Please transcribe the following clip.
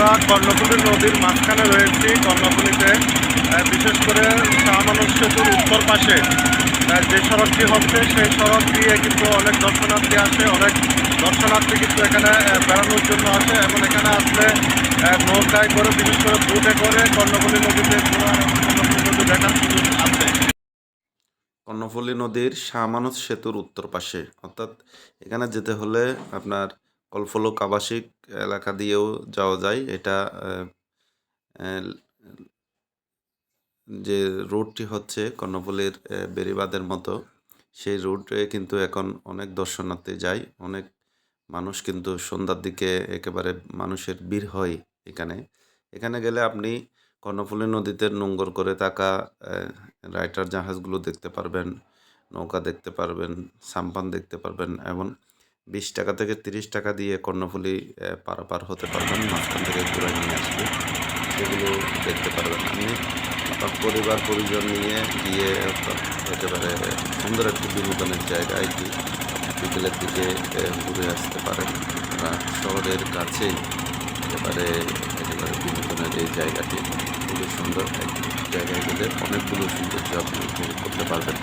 আমরা কর্ণফুলী নদীর মাঝখানে রয়েছি। কর্ণফুলীতে বিশেষ করে শাহমানুষ সেতুর উত্তর পাশে যে সড়কটি হচ্ছে, সেই সড়ক দিয়ে কিন্তু অনেক দর্শনার্থী আসে, অনেক দর্শনার্থী কিন্তু এখানে বেড়ানোর জন্য আসে এবং এখানে আসলে নৌকায় করে, বিশেষ করে বোটে করে কর্ণফুলী নদীতে কর্ণফুলী দেখার সুযোগ আছে। কর্ণফুলী নদীর শাহমানুষ সেতুর উত্তর পাশে, অর্থাৎ এখানে যেতে হলে আপনার কলফলক আবাসিক এলাকা দিয়েও যাওয়া যায়। এটা যে রুটটি হচ্ছে কর্ণফুলীর বেড়িবাঁধের মতো, সেই রুটে কিন্তু এখন অনেক দর্শনার্থী যায়। অনেক মানুষ কিন্তু সন্ধ্যার দিকে একেবারে মানুষের ভিড় হয় এখানে। এখানে গেলে আপনি কর্ণফুলী নদীতে নোঙ্গর করে থাকা রাইটার জাহাজগুলো দেখতে পারবেন, নৌকা দেখতে পারবেন, সাম্পান দেখতে পারবেন, এবং বিশ টাকা থেকে তিরিশ টাকা দিয়ে কর্ণফুলী পারাপার হতে পারবেন, মাঝখান থেকে ঘুরে নিয়ে আসবে। সেগুলো দেখতে পারবেন আপনি। পরিবার, পরিজন নিয়ে গিয়ে একেবারে সুন্দর একটি বিনোদনের জায়গা এটি। বিকেলের দিকে ঘুরে আসতে পারেন। শহরের কাছেই একেবারে একেবারে বিনোদনের এই জায়গাটি। খুবই সুন্দর জায়গায় গেলে অনেকগুলো সৌন্দর্য আপনি করতে পারবেন।